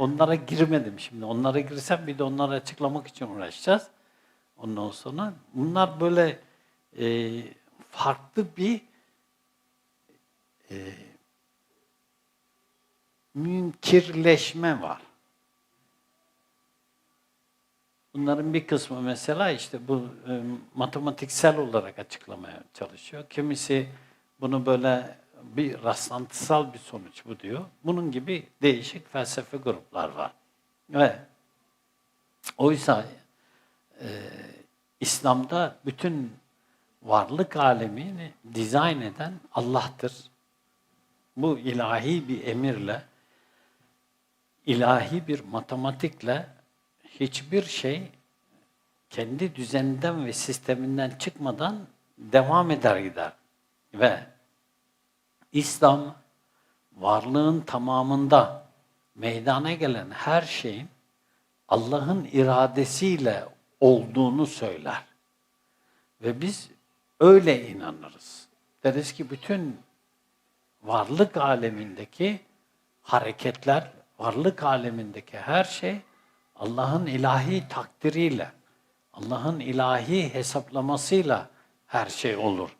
Onlara girmedim şimdi. Onlara girsem bir de onları açıklamak için uğraşacağız. Ondan sonra bunlar böyle e, farklı bir e, münkirleşme var. Bunların bir kısmı mesela işte bu e, matematiksel olarak açıklamaya çalışıyor. Kimisi bunu böyle bir rastlantısal bir sonuç bu diyor. Bunun gibi değişik felsefe gruplar var. Ve oysa e, İslam'da bütün varlık alemini dizayn eden Allah'tır. Bu ilahi bir emirle, ilahi bir matematikle hiçbir şey kendi düzeninden ve sisteminden çıkmadan devam eder gider. Ve İslam varlığın tamamında meydana gelen her şeyin Allah'ın iradesiyle olduğunu söyler. Ve biz öyle inanırız. Deriz ki bütün varlık alemindeki hareketler, varlık alemindeki her şey Allah'ın ilahi takdiriyle, Allah'ın ilahi hesaplamasıyla her şey olur.